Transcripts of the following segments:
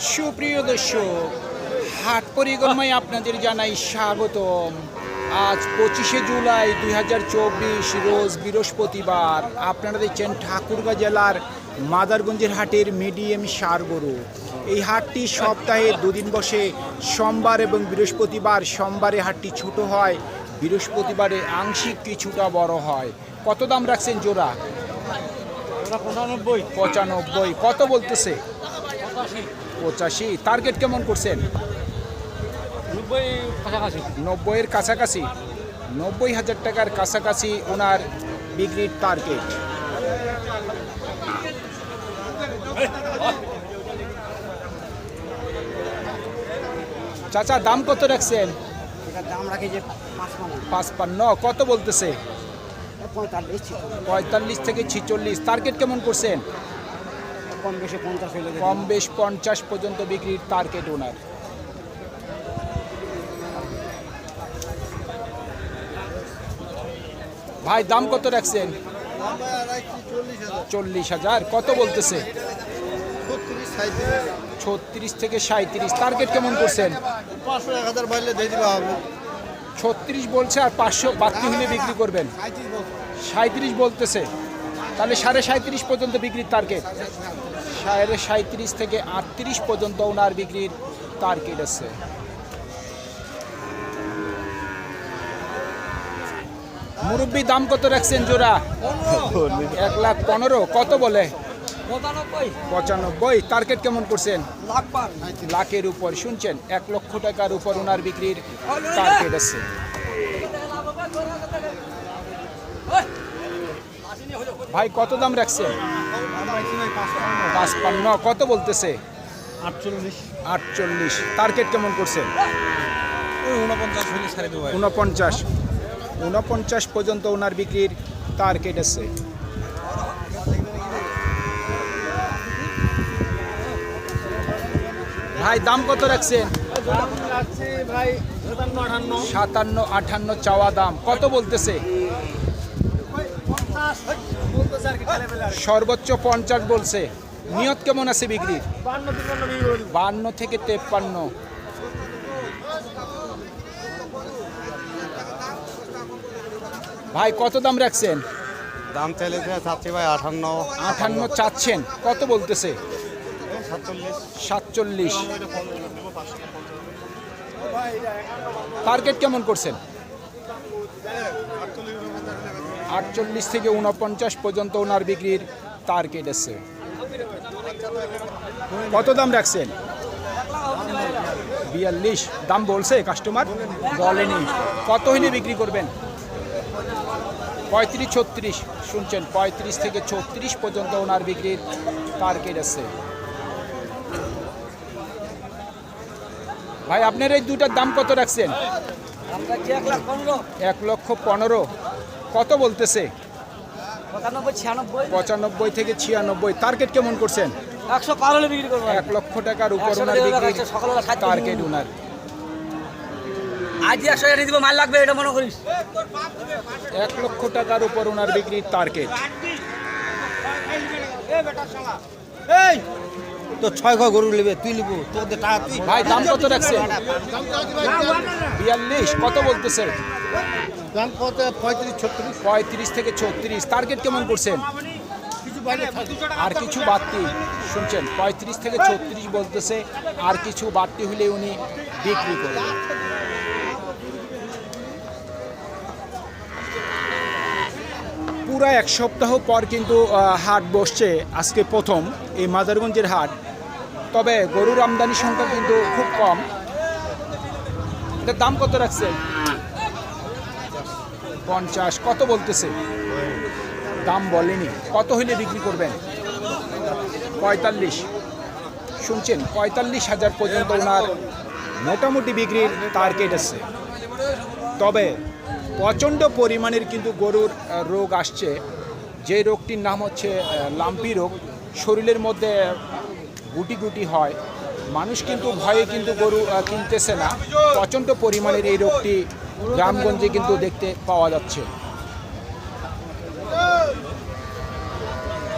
সুপ্রিয় দর্শক হাট পরিক্রমায় আপনাদের জানাই স্বাগতম। আজ পঁচিশে জুলাই দু হাজার চব্বিশ রোজ বৃহস্পতিবার। আপনারা দেখছেন ঠাকুরগাঁ জেলার মাদারগঞ্জের হাটের মিডিয়াম সার গরু। এই হাটটি সপ্তাহে দুদিন বসে সোমবার এবং বৃহস্পতিবার। সোমবারে হাটটি ছোট হয় বৃহস্পতিবারে আংশিক কিছুটা বড় হয়। কত দাম রাখছেন জোড়া পঁচানব্বই। পঁচানব্বই। কত বলতেছে? পঁচাশি টার্গেট কেমন করছেন? নব্বই কাছাকাছি নব্বইয়ের কাছাকাছি। নব্বই হাজার টাকার কাছাকাছি ওনার বিক্রির টার্গেট চাচা দাম কত রাখছেন? দাম রাখি যে পাঁচ পাঁচপান্ন কত বলতেছে? পঁয়তাল্লিশ থেকে ছিচল্লিশ টার্গেট কেমন করছেন? কম বেশি পঞ্চাশ কম বেশ পঞ্চাশ পর্যন্ত বিক্রির টার্গেট ওনার ভাই, দাম কত রাখছেন? চল্লিশ হাজার। কত বলতেছে? ছত্রিশ থেকে সাঁত্রিশ টার্গেট কেমন করছেন? ছত্রিশ বলছে আর পাঁচশো বাড়তি হলে বিক্রি করবেন। সাঁত্রিশ বলতেছে। তাহলে সাড়ে সাঁত্রিশ পর্যন্ত বিক্রির টার্গেট সাড়ে সাঁত্রিশ থেকে আটত্রিশ পর্যন্ত ওনার বিক্রির টার্গেট আছে। মুরব্বী দাম কত রাখছেন জোড়া? এক লাখ পনেরো কত বলে? পঁচানব্বই। টার্গেট কেমন করছেন? লাখের উপর শুনছেন? এক লক্ষ টাকার উপর ওনার বিক্রির টার্গেট আছে। ভাই কত দাম রাখছে? পাঁচপান্ন। কত বলতেছে? আটচল্লিশ। আটচল্লিশ। টার্গেট কেমন করছেন ওই উনপঞ্চাশ উনপঞ্চাশ পর্যন্ত ওনার বিক্রির টার্গেট আছে। ভাই দাম কত রাখছেন? সাতান্ন আটান্ন চাওয়া দাম। কত বলতেছে? সর্বোচ্চ পঞ্চাশ বলছে। নিয়ত কেমন আছে বিক্রির বান্ন থেকে তেপ্পান্ন। ভাই কত দাম রাখছেন? দাম চাইলে চাচ্ছি ভাই আঠান্ন। আটান্ন চাচ্ছেন। কত বলতেছে? সাতচল্লিশ। টার্গেট কেমন করছেন? আটচল্লিশ থেকে উনপঞ্চাশ পর্যন্ত ওনার বিক্রির তার কেটেছে কত দাম রাখছেন? বিয়াল্লিশ। দাম বলছে কাস্টমার? বলেনি। কত হইলে বিক্রি করবেন? পঁয়ত্রিশ ছত্রিশ। শুনছেন পঁয়ত্রিশ থেকে ছত্রিশ পর্যন্ত ওনার বিক্রির টার্গেট আছে। ভাই আপনার এই দুটার দাম কত রাখছেন? এক লক্ষ পনেরো। কত বলতেছে? পঁচানব্বই থেকে ছিয়ানব্বই। টার্গেট কেমন করছেন? একশো পার হলে বিক্রি করব। এক লক্ষ টাকার উপর ওনার বিক্রি টার্গেট ওনার আজ একশো দিব মাল লাগবে এটা মনে করিস। এক লক্ষ টাকার উপর ওনার বিক্রির টার্গেট এই! তো ছয় ঘর গরু নেবে তুই নিবো তোদের টাকা তুই ভাই দাম কত রাখছেন বিয়াল্লিশ কত বলতেছে? দাম কত? পঁয়ত্রিশ ছত্রিশ। পঁয়ত্রিশ থেকে ছত্রিশ টার্গেট কেমন করছেন? আর কিছু বাড়তি শুনছেন? পঁয়ত্রিশ থেকে ছত্রিশ বলতেছে আর কিছু বাড়তি হলে উনি বিক্রি করবেন। পুরো এক সপ্তাহ পর কিন্তু আহ, হাট বসছে আজকে প্রথম এই মাদারগঞ্জের হাট। তবে গরুর আমদানি সংখ্যা কিন্তু খুব কম। এটার দাম কত রাখছে? পঞ্চাশ। কত বলতেছে? দাম বলেনি। কত হইলে বিক্রি করবেন? পঁয়তাল্লিশ। শুনছেন? পঁয়তাল্লিশ হাজার পর্যন্ত ওনার মোটামুটি বিক্রির টার্গেট আছে। তবে প্রচণ্ড পরিমাণের কিন্তু গরুর রোগ আসছে। যে রোগটির নাম হচ্ছে লাম্পি রোগ। শরীরের মধ্যে গুটি গুটি হয়। মানুষ কিন্তু ভয়ে কিন্তু গরু কিনতেছে না। প্রচণ্ড পরিমাণের এই রোগটি গ্রামগঞ্জে কিন্তু দেখতে পাওয়া যাচ্ছে।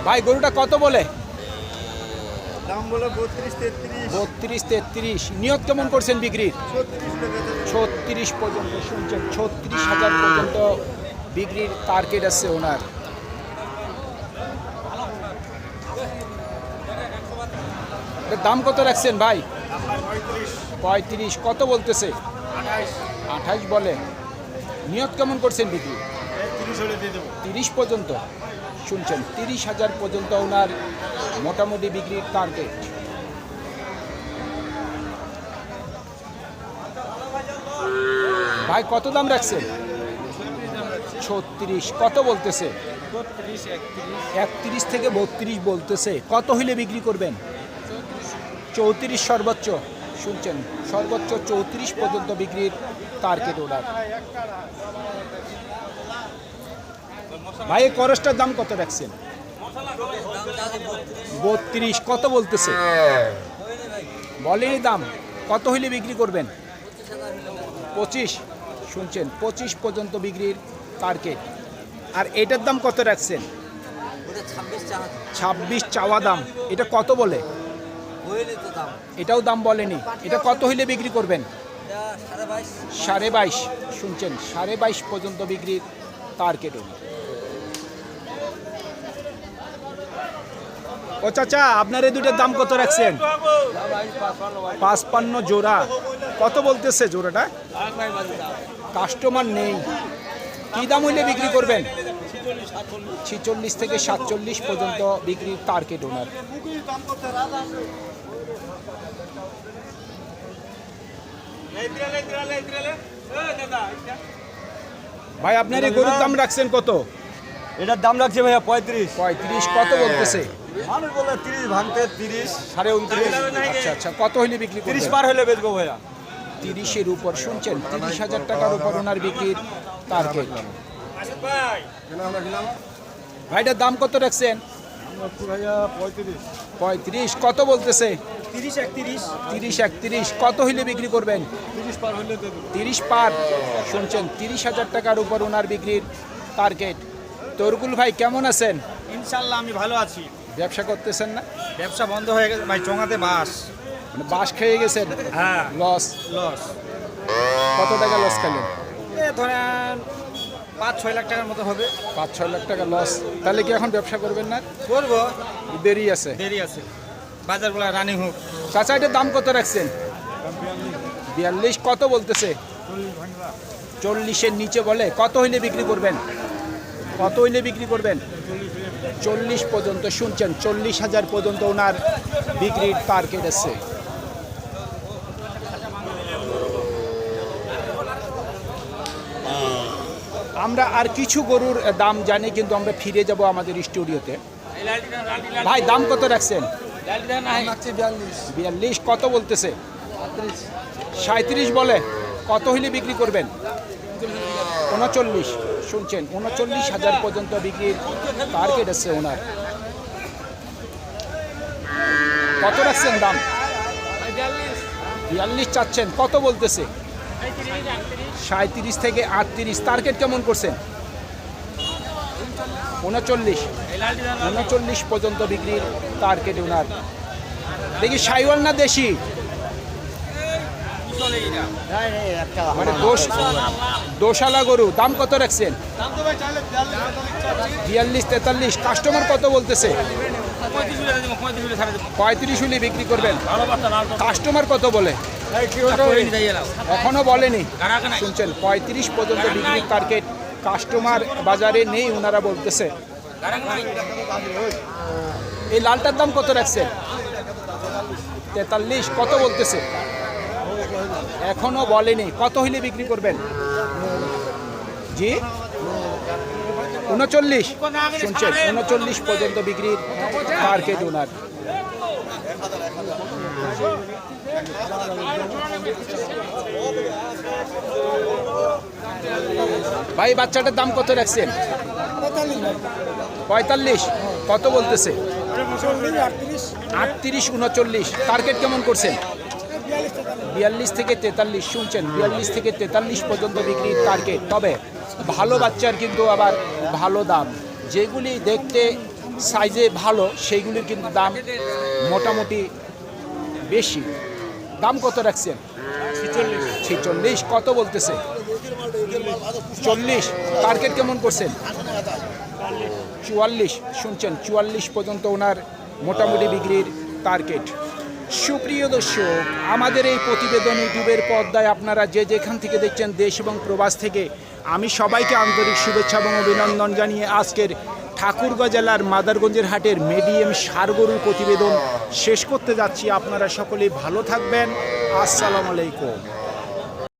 ভাই গরুটা কত বলে? বত্রিশ তেত্রিশ। বত্রিশ তেত্রিশ। নিয়ত কেমন করছেন বিক্রির? ছত্রিশ পর্যন্ত শুনছেন। ছত্রিশ হাজার পর্যন্ত বিক্রির টার্গেট আছে ওনার। দাম কত রাখছেন ভাই? পঁয়ত্রিশ। কত বলতেছে? আঠাইশ বলে। নিয়ত কেমন করছেন বিক্রি তিরিশ পর্যন্ত। শুনছেন, তিরিশ হাজার পর্যন্ত ওনার মোটামুটি বিক্রির টার্গেট ভাই, কত দাম রাখছেন? ছত্রিশ। কত বলতেছে? একত্রিশ থেকে বত্রিশ বলতেছে। কত হইলে বিক্রি করবেন? চৌত্রিশ সর্বোচ্চ, শুনছেন, সর্বোচ্চ চৌত্রিশ পর্যন্ত বিক্রির টার্গেট ওনার ভাই করসটার দাম কত রাখছেন? বত্রিশ, কত বলতেছে? বলেনি দাম। কত হইলে বিক্রি করবেন? পঁচিশ, শুনছেন, পঁচিশ পর্যন্ত বিক্রির টার্গেট আর এটার দাম কত রাখছেন? ছাব্বিশ চাওয়া দাম। এটা কত বলে? এটাও দাম বলেনি। এটা কত হইলে বিক্রি করবেন? সাড়ে বাইশ। শুনছেন সাড়ে বাইশ পর্যন্ত বিক্রির টার্গেট উনি ও চাচা আপনার এই দুটোর দাম কত রাখছেন? পাঁচপান্ন জোড়া। কত বলতেছে জোড়াটা? কাস্টমার নেই। কি দাম হইলে বিক্রি করবেন? ছিচল্লিশ থেকে সাতচল্লিশ পর্যন্ত বিক্রির টার্গেট ওনার ভাই আপনার এই গরুর দাম রাখছেন কত? এটার দাম লাগছে ভাইয়া পঁয়ত্রিশ। পঁয়ত্রিশ কত বলতেছে? মানুষ বলে তিরিশ ভাঙতে তিরিশ সাড়ে উনত্রিশ। আচ্ছা আচ্ছা কত হইলে বিক্রি তিরিশ পার হলে বেচবো ভাইয়া। তিরিশের উপর শুনছেন? তিরিশ হাজার টাকার উপর ওনার বিক্রির টার্গেট ভাইটার দাম কত রাখছেন? পঁয়ত্রিশ। পঁয়ত্রিশ কত বলতেছে? তিরিশ একত্রিশ। কত হইলে বিক্রি করবেন? তিরিশ পার তিরিশ শুনছেন তিরিশ হাজার টাকার উপর ওনার বিক্রির টার্গেট তরকুল ভাই কেমন আছেন? ইনশাল্লাহ আমি ভালো আছি। ব্যবসা করতেছেন না? ব্যবসা বন্ধ হয়ে গেছে। ভাই চোঙাতে বাস। মানে বাস খেয়ে গেছেন? হ্যাঁ। লস লস কত টাকা লস খেলেন? এ ধরেন পাঁচ ছয় লাখ টাকার মতো হবে। পাঁচ ছয় লাখ টাকা লস তাহলে কি এখন ব্যবসা করবেন না? করব। দেরি আছে। দেরি আছে। বাজারগুলো রানিং হোক। চাচা দাম কত রাখছেন? বিয়াল্লিশ, কত বলতেছে? চল্লিশের নিচে বলে। কত হইলে বিক্রি করবেন? কত হইলে বিক্রি করবেন? চল্লিশ পর্যন্ত, শুনছেন? চল্লিশ হাজার পর্যন্ত ওনার বিক্রির টার্গেট আছে। আমরা আর কিছু গরুর দাম জানি, কিন্তু আমরা ফিরে যাব আমাদের স্টুডিওতে। ভাই, দাম কত রাখছেন? বিয়াল্লিশ। কত বলতেছে? সাঁত্রিশ। বলে। কত হইলে বিক্রি করবেন? উনচল্লিশ। শুনছেন উনচল্লিশ হাজার পর্যন্ত বিক্রির টার্গেট আছে ওনার। কত রাখছেন দাম? বিয়াল্লিশ। চাচ্ছেন কত বলতেছে? সাঁত্রিশ থেকে আটত্রিশ টার্গেট কেমন করছেন? উনচল্লিশ উনচল্লিশ পর্যন্ত বিক্রির টার্গেট ওনার দেখি সাইওয়াল না দেশি? মানে দোষ দোশালা গরু দাম কত রাখছেন? বিয়াল্লিশ তেতাল্লিশ কাস্টমার কত বলতেছে? পঁয়ত্রিশ হলে বিক্রি করবেন। কাস্টমার কত বলে? এখনও বলেনি। শুনছেন পঁয়ত্রিশ পর্যন্ত বিক্রির টার্গেট কাস্টমার বাজারে নেই ওনারা বলতেছে। এই লালটার দাম কত রাখছেন তেতাল্লিশ, কত বলতেছে? এখনও বলেনি। কত হইলে বিক্রি করবেন? জি? উনচল্লিশ। শুনছেন? উনচল্লিশ পর্যন্ত বিক্রির টার্গেট ওনার ভাই, বাচ্চাটার দাম কত রাখছেন? পঁয়তাল্লিশ। কত বলতেছে? আটত্রিশ উনচল্লিশ। টার্গেট কেমন করছেন? বিয়াল্লিশ থেকে তেতাল্লিশ শুনছেন। বিয়াল্লিশ থেকে তেতাল্লিশ পর্যন্ত বিক্রির টার্গেট তবে ভালো বাচ্চার কিন্তু আবার ভালো দাম। যেগুলি দেখতে সাইজে ভালো, সেইগুলির কিন্তু দাম মোটামুটি বেশি। দাম কত রাখছেন? ছেচল্লিশ। কত বলতেছে? চল্লিশ। টার্গেট কেমন করছেন? চুয়াল্লিশ, শুনছেন, চুয়াল্লিশ পর্যন্ত ওনার মোটামুটি বিক্রির টার্গেট সুপ্রিয় দর্শক, আমাদের এই প্রতিবেদন ইউটিউবের পর্দায় আপনারা যে যেখান থেকে দেখছেন দেশ এবং প্রবাস থেকে, আমি সবাইকে আন্তরিক শুভেচ্ছা এবং অভিনন্দন জানিয়ে আজকের ঠাকুরগাঁ জেলার মাদারগঞ্জের হাটের মিডিয়াম সারগরুর প্রতিবেদন শেষ করতে যাচ্ছি। আপনারা সকলেই ভালো থাকবেন। আসসালামু আলাইকুম।